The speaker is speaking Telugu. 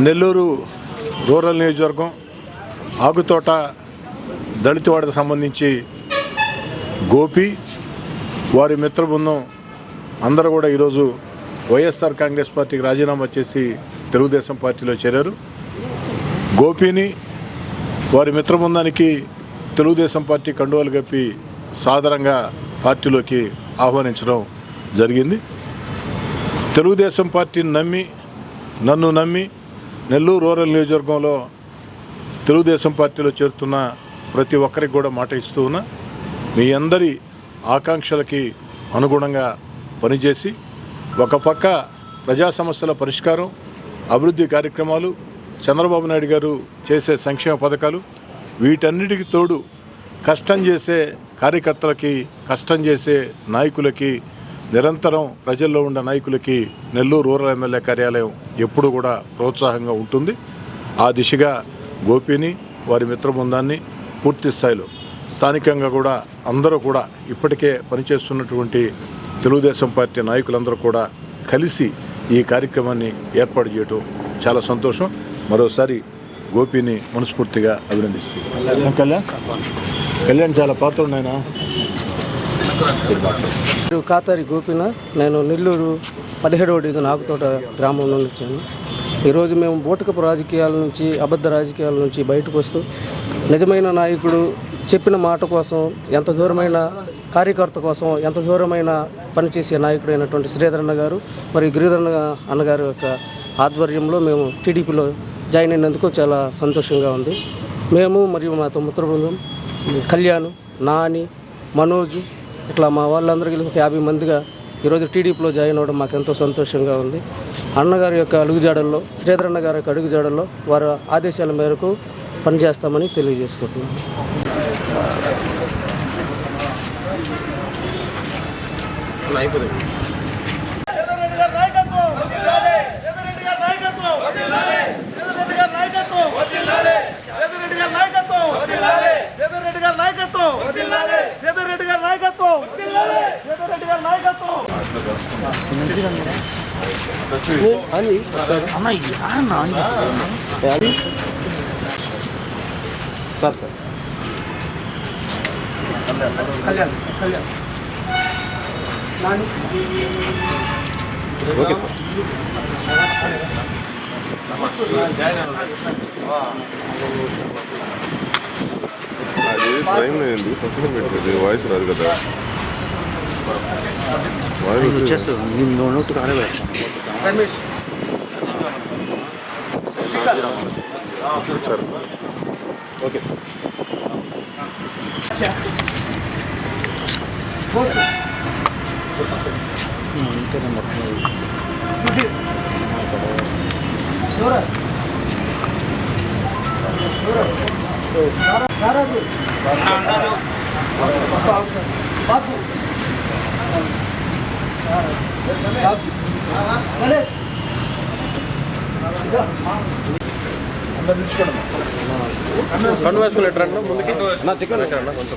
నెల్లూరు రూరల్ నియోజకవర్గం ఆకుతోట దళితవాడకు సంబంధించి గోపి వారి మిత్ర బృందం అందరూ కూడా ఈరోజు వైఎస్ఆర్ కాంగ్రెస్ పార్టీకి రాజీనామా చేసి తెలుగుదేశం పార్టీలో చేరారు. గోపిని వారి మిత్ర బృందానికి తెలుగుదేశం పార్టీ కండువాలు కప్పి సాధారణంగా పార్టీలోకి ఆహ్వానించడం జరిగింది. తెలుగుదేశం పార్టీని నమ్మి నన్ను నమ్మి నెల్లూరు రూరల్ నియోజకవర్గంలో తెలుగుదేశం పార్టీలో చేరుతున్న ప్రతి ఒక్కరికి కూడా మాట ఇస్తూ ఉన్నా మీ అందరి ఆకాంక్షలకి అనుగుణంగా పనిచేసి ఒక పక్క ప్రజా సమస్యల పరిష్కారం అభివృద్ధి కార్యక్రమాలు చంద్రబాబు నాయుడు గారు చేసే సంక్షేమ పథకాలు వీటన్నిటికి తోడు కష్టం చేసే కార్యకర్తలకి కష్టం చేసే నాయకులకి నిరంతరం ప్రజల్లో ఉన్న నాయకులకి నెల్లూరు రూరల్ ఎమ్మెల్యే కార్యాలయం ఎప్పుడు కూడా ప్రోత్సాహంగా ఉంటుంది. ఆ దిశగా గోపిని వారి మిత్రబృందాన్ని పూర్తి స్థాయిలో స్థానికంగా కూడా అందరూ కూడా ఇప్పటికే పనిచేస్తున్నటువంటి తెలుగుదేశం పార్టీ నాయకులందరూ కూడా కలిసి ఈ కార్యక్రమాన్ని ఏర్పాటు చేయటం చాలా సంతోషం. మరోసారి గోపిని మనస్ఫూర్తిగా అభినందిస్తున్నాను. కళ్యాణ్ కళ్యాణ్ చాలా పాత్ర ఉన్నాయన కాతారి గోపిన నేను నెల్లూరు పదిహేడవ డివిజన్ ఆకుతోట గ్రామం నుండి వచ్చాను. ఈరోజు మేము బోటకపు రాజకీయాల నుంచి అబద్ధ రాజకీయాల నుంచి బయటకు వస్తూ నిజమైన నాయకుడు చెప్పిన మాట కోసం ఎంత దూరమైన కార్యకర్త కోసం ఎంత దూరమైన పనిచేసే నాయకుడైనటువంటి శ్రీధరన్న గారు మరియు గిరిధరన్న అన్నగారి యొక్క ఆధ్వర్యంలో మేము టీడీపీలో జాయిన్ అయినందుకు చాలా సంతోషంగా ఉంది. మేము మరియు మా మిత్ర బృందం కళ్యాణ్ నాని మనోజ్ ఇట్లా మా వాళ్ళందరూ కలిసి యాభై మందిగా ఈరోజు టీడీపీలో జాయిన్ అవ్వడం మాకు ఎంతో సంతోషంగా ఉంది. అన్నగారి యొక్క అడుగుజాడల్లో శ్రీధర్ అన్నగారి యొక్క అడుగుజాడల్లో వారి ఆదేశాల మేరకు పనిచేస్తామని తెలియజేసుకుంటున్నాం. అయిపోతుంది. సార్ సార్ ఓకే సార్ అది టైం లేదు పక్కన పెట్టేది వాయిస్ రాదు కదా వాయిస్ వచ్చేది. సరే ఓకే సార్ కండు వేసుకుని ముందుకి నా చికెన్ ఎట్రన్నా కొంచెం